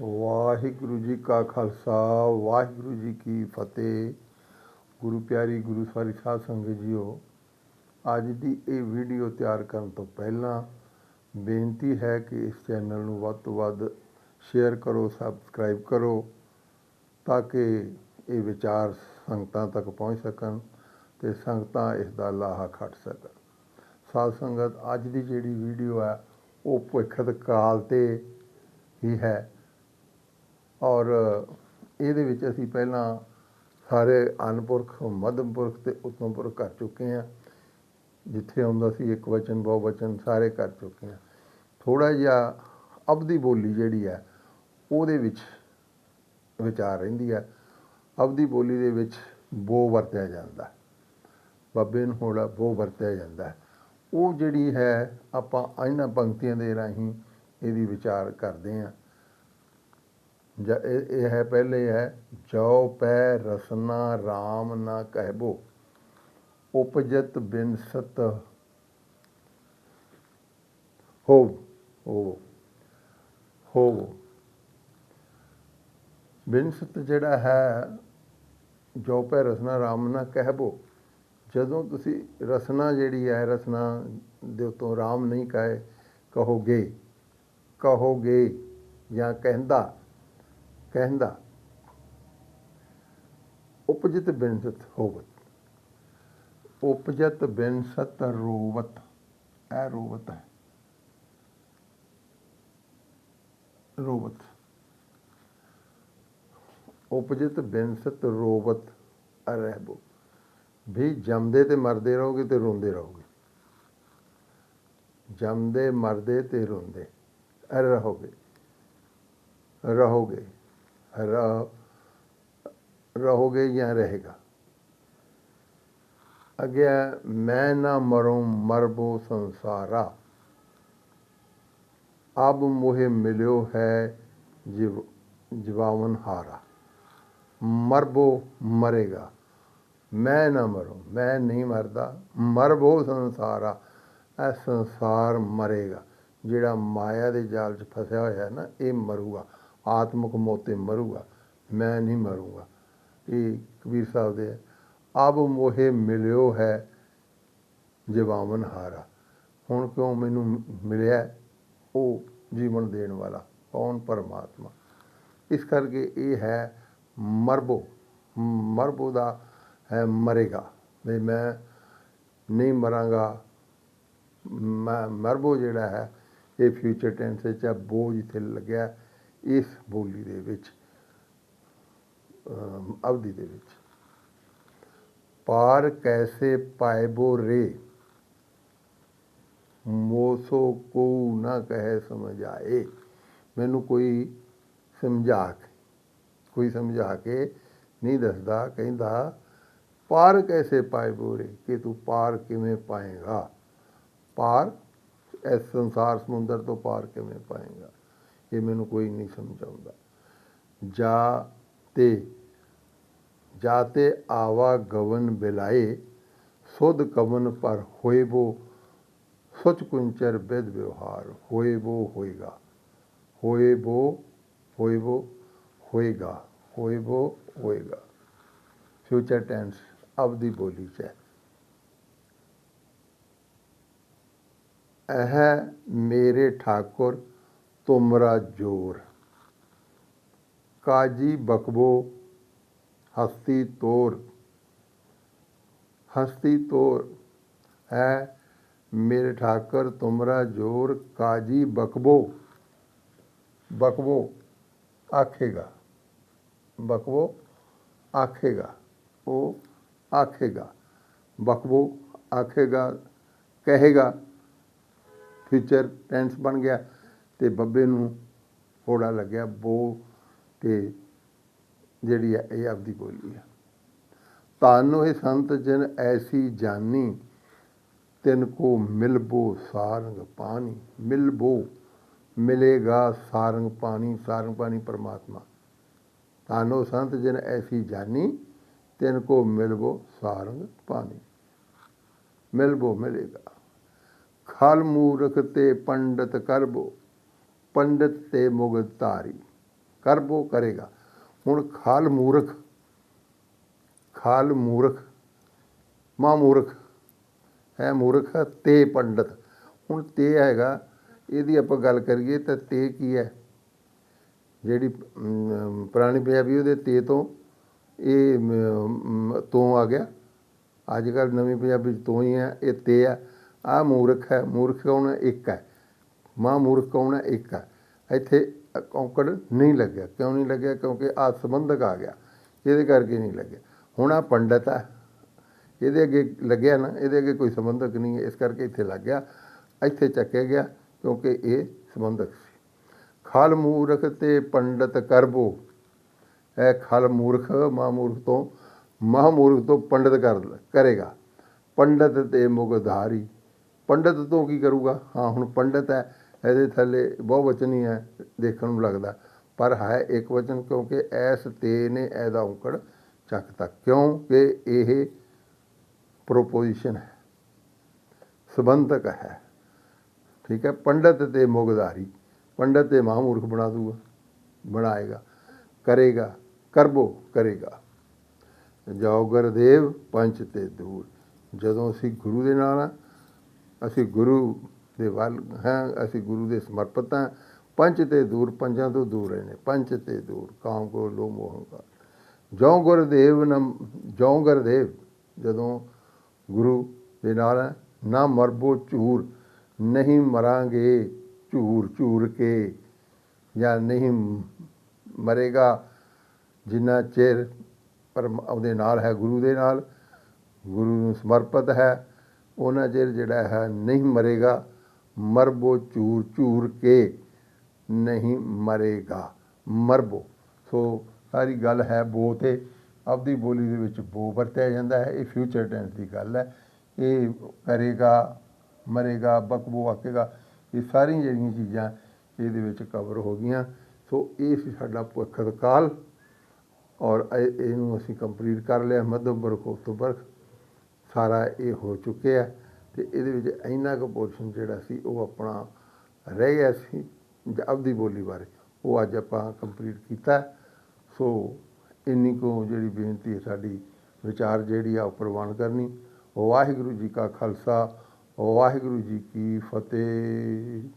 ਵਾਹਿਗੁਰੂ ਜੀ ਕਾ ਖਾਲਸਾ, ਵਾਹਿਗੁਰੂ ਜੀ ਕੀ ਫਤਿਹ। ਗੁਰੂ ਪਿਆਰੀ, ਗੁਰੂ ਸਾਰੀ ਸਾਧ ਸੰਗਤ ਜੀਓ, ਅੱਜ ਦੀ ਇਹ ਵੀਡੀਓ ਤਿਆਰ ਕਰਨ ਤੋਂ ਪਹਿਲਾਂ ਬੇਨਤੀ ਹੈ ਕਿ ਇਸ ਚੈਨਲ ਨੂੰ ਵੱਧ ਤੋਂ ਵੱਧ ਸ਼ੇਅਰ ਕਰੋ, ਸਬਸਕ੍ਰਾਈਬ ਕਰੋ, ਤਾਂ ਕਿ ਇਹ ਵਿਚਾਰ ਸੰਗਤਾਂ ਤੱਕ ਪਹੁੰਚ ਸਕਣ ਤੇ ਸੰਗਤਾਂ ਇਸ ਦਾ ਲਾਹਾ ਖੱਟ ਸਕਣ। ਸਾਧ ਸੰਗਤ, ਅੱਜ ਦੀ ਜਿਹੜੀ ਵੀਡੀਓ ਹੈ, ਉਹ ਭੁੱਖਤ ਕਾਲ ਤੇ ਹੀ ਹੈ। ਔਰ ਇਹਦੇ ਵਿੱਚ ਅਸੀਂ ਪਹਿਲਾਂ ਸਾਰੇ ਅਨਪੁਰਖ, ਮੱਧਮਪੁਰਖ ਤੇ ਉਤਮਪੁਰਖ ਕਰ ਚੁੱਕੇ ਹਾਂ। ਜਿੱਥੇ ਆਉਂਦਾ ਸੀ ਇੱਕ ਵਚਨ, ਬਹੁ ਵਚਨ, ਸਾਰੇ ਕਰ ਚੁੱਕੇ ਹਾਂ। ਥੋੜਾ ਜਿਹਾ ਅਬਦੀ ਬੋਲੀ ਜਿਹੜੀ ਹੈ, ਉਹਦੇ ਵਿੱਚ ਵਿਚਾਰ ਰਹਿੰਦੀ ਹੈ। ਅਬਦੀ ਬੋਲੀ ਦੇ ਵਿੱਚ ਬੋ ਵਰਤਿਆ ਜਾਂਦਾ। ਬਾਬੇ ਨੂੰ ਹੋੜਾ ਬੋ ਵਰਤਿਆ ਜਾਂਦਾ। ਉਹ ਜਿਹੜੀ ਹੈ, ਆਪਾਂ ਇਹਨਾਂ ਪੰਕਤੀਆਂ ਦੇ ਰਾਹੀਂ ਇਹਦੀ ਵਿਚਾਰ ਕਰਦੇ ਹਾਂ। ਇਹ ਇਹ ਹੈ, ਪਹਿਲੇ ਹੈ ਜੋ ਪੈ ਰਸਨਾ RAM ਨਾ ਕਹਿਬੋ, ਉਪਜਤ ਬਿਨਸਤ ਹੋ ਹੋ ਹੋ ਬਿਨਸਤ ਜਿਹੜਾ ਹੈ ਜੋ ਪੈ ਰਸਨਾ RAM ਨਾ ਕਹਿਬੋ, ਜਦੋਂ ਤੁਸੀਂ ਰਸਨਾ ਜਿਹੜੀ ਹੈ, ਰਸਨਾ ਦੇ ਉਤੋਂ RAM ਨਹੀਂ ਕਹੇ, ਕਹੋਗੇ ਕਹੋਗੇ ਜਾਂ ਕਹਿੰਦਾ ਕਹਿੰਦਾ, ਉਪਜਿਤ ਬਿਨਸਤ ਹੋਵਤ, ਉਪਜਤ ਬਿਨਸਤ ਰੋਵਤ ਇਹ ਰੋਵਤ ਹੈ। ਰੋਵਤ। ਉਪਜਿਤ ਬਿਨਸਤ ਰੋਵਤ ਅਰਹਿਬੋ ਵੀ ਜੰਮਦੇ ਤੇ ਮਰਦੇ ਰਹੋਗੇ ਤੇ ਰੋਂਦੇ ਰਹੋਗੇ। ਜੰਮਦੇ, ਮਰਦੇ ਤੇ ਰੋਂਦੇ ਰਹੋਗੇ ਰਹੋਗੇ। ਰਹੋਗੇ ਜਾਂ ਰਹੇਗਾ ਅੱਗੇ ਮੈਂ ਨਾ ਮਰੂੰ ਮਰਬੋ ਸੰਸਾਰਾ ਅਬ ਮੋਹਿ ਮਿਲਿਓ ਹੈ ਜਿਵ ਜਵਾਵਨ ਹਾਰਾ ਮਰਬੋ ਮਰੇਗਾ ਮੈਂ ਨਾ ਮਰੂੰ ਮੈਂ ਨਹੀਂ ਮਰਦਾ ਮਰਬੋ ਸੰਸਾਰਾ ਇਹ ਸੰਸਾਰ ਮਰੇਗਾ ਜਿਹੜਾ ਮਾਇਆ ਦੇ ਜਾਲ 'ਚ ਫਸਿਆ ਹੋਇਆ ਹੈ ਨਾ ਇਹ ਮਰੂਗਾ ਆਤਮਿਕ ਮੋਤੇ ਮਰੂਗਾ, ਮੈਂ ਨਹੀਂ ਮਰੂੰਗਾ। ਇਹ ਕਬੀਰ ਸਾਹਿਬ ਦੇ ਅਬ ਮੋਹੇ ਮਿਲਿਓ ਹੈ ਜਵਾਵਨ ਹਾਰਾ। ਹੁਣ ਕਿਉਂ ਮੈਨੂੰ ਮਿਲਿਆ ਉਹ ਜੀਵਨ ਦੇਣ ਵਾਲਾ? ਕੌਣ ਪਰਮਾਤਮਾ? ਇਸ ਕਰਕੇ ਇਹ ਹੈ ਮਰਬੋ। ਮਰਬੋ ਦਾ ਹੈ ਮਰੇਗਾ। ਵੀ ਮੈਂ ਨਹੀਂ ਮਰਾਂਗਾ। ਮੈਂ ਮਰਬੋ ਜਿਹੜਾ ਹੈ, ਇਹ ਫਿਊਚਰ ਟੈਂਸ ਵਿੱਚ ਹੈ, ਬੋਝ ਇੱਥੇ ਲੱਗਿਆ। ਇਸ ਬੋਲੀ ਦੇ ਵਿੱਚ ਅਵਧੀ ਦੇ ਵਿੱਚ। ਪਾਰ ਕੈਸੇ ਪਾਇਬੋ ਰੇ? ਮੋਸੋ ਕੋ ਨਾ ਕਹੇ ਸਮਝ ਆਏ ਮੈਨੂੰ ਕੋਈ ਸਮਝਾ ਕੇ, ਕੋਈ ਸਮਝਾ ਕੇ ਨਹੀਂ ਦੱਸਦਾ, ਕਹਿੰਦਾ, ਪਾਰ ਕੈਸੇ ਪਾਇਬੋ ਰੇ? ਕਿ ਤੂੰ ਪਾਰ ਕਿਵੇਂ ਪਾਏਗਾ? ਪਾਰ, ਇਸ ਸੰਸਾਰ ਸਮੁੰਦਰ ਤੋਂ ਪਾਰ ਕਿਵੇਂ ਪਾਏਗਾ? ਇਹ ਮੈਨੂੰ ਕੋਈ ਨਹੀਂ ਸਮਝਾਉਂਦਾ। ਜਾ ਤੇ ਜਾਤੇ ਆਵਾ ਗਵਨ ਬਿਲਾਏ, ਸੁਧ ਕਵਨ ਪਰ ਹੋਏਬੋ ਸੁਚ ਕੁੰਚਰ ਬਿਦ ਵਿਵਹਾਰ ਹੋਏਬੋ ਹੋਏਗਾ। ਹੋਏਬੋ ਹੋਏਬੋ ਹੋਏਗਾ ਹੋਏਬੋ ਹੋਏਗਾ। ਫਿਊਚਰ ਟੈਂਸ ਅਵਧੀ ਬੋਲੀ ਚ ਹੈ। ਇਹ ਮੇਰੇ ਠਾਕੁਰ ਤੁਮਰਾ ਜੋਰ ਕਾਜੀ ਬਕਬੋ ਹਸਤੀ ਤੋਰ ਹਸਤੀ ਤੋਰ ਹੈ ਮੇਰੇ ਠਾਕਰ ਤੁਮਰਾ ਜੋਰ ਕਾਜੀ ਬਕਬੋ ਬਕਬੋ ਆਖੇਗਾ ਬਕਬੋ ਆਖੇਗਾ ਉਹ ਆਖੇਗਾ ਬਕਬੋ ਆਖੇਗਾ ਕਹੇਗਾ ਫਿਊਚਰ ਟੈਂਸ ਬਣ ਗਿਆ ਤੇ ਬੱਬੇ ਨੂੰ ਹੋੜਾ ਲੱਗਿਆ ਬੋ ਤੇ ਜਿਹੜੀ ਹੈ ਇਹ ਆਪਦੀ ਬੋਲੀ ਹੈ ਤਾਨੋ ਇਹ ਸੰਤ ਜਨ ਐਸੀ ਜਾਨੀ, ਤਿੰਨ ਕੋ ਮਿਲਬੋ ਸਾਰੰਗ ਪਾਣੀ। ਮਿਲਬੋ, ਮਿਲੇਗਾ ਸਾਰੰਗ ਪਾਣੀ ਸਾਰੰਗ ਪਾਣੀ ਪਰਮਾਤਮਾ। ਤਾਨੋ ਸੰਤ ਜਨ ਐਸੀ ਜਾਨੀ, ਤਿੰਨ ਕੋ ਮਿਲਬੋ ਸਾਰੰਗ ਪਾਣੀ। ਮਿਲਬੋ ਮਿਲੇਗਾ। ਖਲ ਮੂਰਖ ਤੇ ਪੰਡਤ ਕਰਬੋ ਪੰਡਤ ਤੇ ਮੁਗਤ ਧਾਰੀ। ਕਰਬੋ ਕਰੇਗਾ। ਹੁਣ ਖਾਲ ਮੂਰਖ ਖਾਲ ਮੂਰਖ ਮਾ ਮੂਰਖ ਹੈ ਮੂਰਖ ਤੇ ਪੰਡਤ। ਹੁਣ ਤੇ ਹੈਗਾ ਇਹਦੀ ਆਪਾਂ ਗੱਲ ਕਰੀਏ ਤਾਂ ਤੇ ਕੀ ਹੈ? ਜਿਹੜੀ ਪੁਰਾਣੀ ਪੰਜਾਬੀ ਉਹਦੇ ਤੇ ਤੋਂ ਇਹ ਮ, ਤੋਂ ਆ ਗਿਆ। ਅੱਜ ਕੱਲ ਨਵੀਂ ਪੰਜਾਬੀ 'ਚ ਤੋਂ ਹੀ ਹੈ ਇਹ ਤੇ ਆ ਆ ਮੂਰਖ ਹੈ ਮੂਰਖ ਕੌਣ ਇੱਕ ਹੈ। ਮਾਂ ਮੂਰਖ ਕੌਣ ਹੈ? ਇੱਕ ਹੈ। ਇੱਥੇ ਔਂਕੜ ਨਹੀਂ ਲੱਗਿਆ। ਕਿਉਂ ਨਹੀਂ ਲੱਗਿਆ? ਕਿਉਂਕਿ ਆ ਸੰਬੰਧਕ ਆ ਗਿਆ। ਇਹਦੇ ਕਰਕੇ ਨਹੀਂ ਲੱਗਿਆ। ਹੁਣ ਆ ਪੰਡਤ ਹੈ। ਇਹਦੇ ਅੱਗੇ ਲੱਗਿਆ ਨਾ, ਇਹਦੇ ਅੱਗੇ ਕੋਈ ਸੰਬੰਧਕ ਨਹੀਂ ਹੈ। ਇਸ ਕਰਕੇ ਇੱਥੇ ਲੱਗ ਗਿਆ। ਇੱਥੇ ਚੱਕਿਆ ਗਿਆ ਕਿਉਂਕਿ ਇਹ ਸੰਬੰਧਕ ਸੀ। ਖਲ ਮੂਰਖ ਤੇ ਪੰਡਤ ਕਰਬੋ। ਇਹ ਖਲ ਮੂਰਖ, ਮਾ ਤੋਂ ਮਹਾਮੂਰਖ ਤੋਂ ਪੰਡਤ ਕਰ ਕਰੇਗਾ। ਪੰਡਤ ਤੇ ਮੁਗਧਾਰੀ। ਪੰਡਤ ਤੋਂ ਕੀ ਕਰੂਗਾ? ਹਾਂ, ਹੁਣ ਪੰਡਤ ਹੈ। ਇਹਦੇ ਥੱਲੇ ਬਹੁਵਚਨ ਹੀ ਹੈ, ਦੇਖਣ ਨੂੰ ਲੱਗਦਾ। ਪਰ ਹੈ ਇੱਕ ਵਚਨ ਕਿਉਂਕਿ ਐਸ ਤੇ ਨੇ ਇਹਦਾ ਔਂਕੜ ਚੱਕਤਾ। ਕਿਉਂਕਿ ਇਹ ਪ੍ਰੋਪੋਜੀਸ਼ਨ ਹੈ, ਸੰਬੰਧਕ ਹੈ। ਠੀਕ ਹੈ, ਪੰਡਤ ਤੇ ਮੁਗਧਾਰੀ, ਪੰਡਤ ਤੇ ਮਹਾਮੂਰਖ ਬਣਾ ਦੂਗਾ, ਬਣਾਏਗਾ, ਕਰੇਗਾ, ਕਰਬੋ, ਕਰੇਗਾ। ਜਾਓ ਗੁਰਦੇਵ ਪੰਚ ਤੇ ਦੂਰ। ਜਦੋਂ ਅਸੀਂ ਗੁਰੂ ਦੇ ਨਾਲ ਅਸੀਂ ਗੁਰੂ ਦੇ ਵੱਲ ਹਾਂ ਅਸੀਂ ਗੁਰੂ ਦੇ ਸਮਰਪਿਤ ਹਾਂ। ਪੰਚ ਤੇ ਦੂਰ ਪੰਜਾਂ ਤੋਂ ਦੂਰ ਰਹਿੰਦੇ। ਪੰਚ ਤੇ ਦੂਰ ਕਾਮ ਕੋ ਲੋ ਮੋਹ ਹੰਕਾਰ ਜਉ ਗੁਰਦੇਵ ਨਮ ਜਉ ਗੁਰਦੇਵ ਜਦੋਂ ਗੁਰੂ ਦੇ ਨਾਲ ਹੈ, ਨਾ ਮਰਬੋ ਝੂਰ ਨਹੀਂ ਮਰਾਂਗੇ ਝੂਰ ਝੂਰ ਕੇ ਜਾਂ ਨਹੀਂ ਮਰੇਗਾ ਜਿੰਨਾ ਚਿਰ ਪਰ ਉਹਦੇ ਨਾਲ ਹੈ ਗੁਰੂ ਦੇ ਨਾਲ। ਗੁਰੂ ਨੂੰ ਸਮਰਪਿਤ ਹੈ ਉਹਨਾਂ ਚਿਰ ਜਿਹੜਾ ਹੈ ਨਹੀਂ ਮਰੇਗਾ। ਮਰਬੋ ਝੂਰ ਝੂਰ ਕੇ ਨਹੀਂ ਮਰੇਗਾ। ਮਰਬੋ। ਸੋ ਸਾਰੀ ਗੱਲ ਹੈ ਬੋ ਤੇ। ਆਪਦੀ ਬੋਲੀ ਦੇ ਵਿੱਚ ਬੋ ਵਰਤਿਆ ਜਾਂਦਾ ਹੈ। ਇਹ ਫਿਊਚਰ ਟੈਂਸ ਦੀ ਗੱਲ ਹੈ। ਇਹ ਕਰੇਗਾ, ਮਰੇਗਾ, ਬਕਬੋ ਆਕੇਗਾ ਇਹ ਸਾਰੀਆਂ ਜਿਹੜੀਆਂ ਚੀਜ਼ਾਂ ਇਹਦੇ ਵਿੱਚ ਕਵਰ ਹੋ ਗਈਆਂ। ਸੋ ਇਹ ਸੀ ਸਾਡਾ ਭੁੱਖਦ ਕਾਲ। ਔਰ ਇਹਨੂੰ ਅਸੀਂ ਕੰਪਲੀਟ ਕਰ ਲਿਆ। ਮੱਧਮ ਵਰਗ ਤੋਂ ਸਾਰਾ ਇਹ ਹੋ ਚੁੱਕਿਆ। ਤੇ ਇਹਦੇ ਵਿੱਚ ਇੰਨਾ ਕੁ ਪੋਰਸ਼ਨ ਜਿਹੜਾ ਸੀ, ਉਹ ਆਪਣਾ ਰਹਿ ਗਿਆ ਸੀ, ਜ- ਆਪਦੀ ਬੋਲੀ ਬਾਰੇ। ਉਹ ਅੱਜ ਆਪਾਂ ਕੰਪਲੀਟ ਕੀਤਾ। ਸੋ ਇੰਨੀ ਕੁ ਜਿਹੜੀ ਬੇਨਤੀ ਹੈ ਸਾਡੀ, ਵਿਚਾਰ ਜਿਹੜੀ ਆ, ਉਹ ਪ੍ਰਵਾਨ ਕਰਨੀ। ਵਾਹਿਗੁਰੂ ਜੀ ਕਾ ਖਾਲਸਾ, ਵਾਹਿਗੁਰੂ ਜੀ ਕੀ ਫਤਿਹ।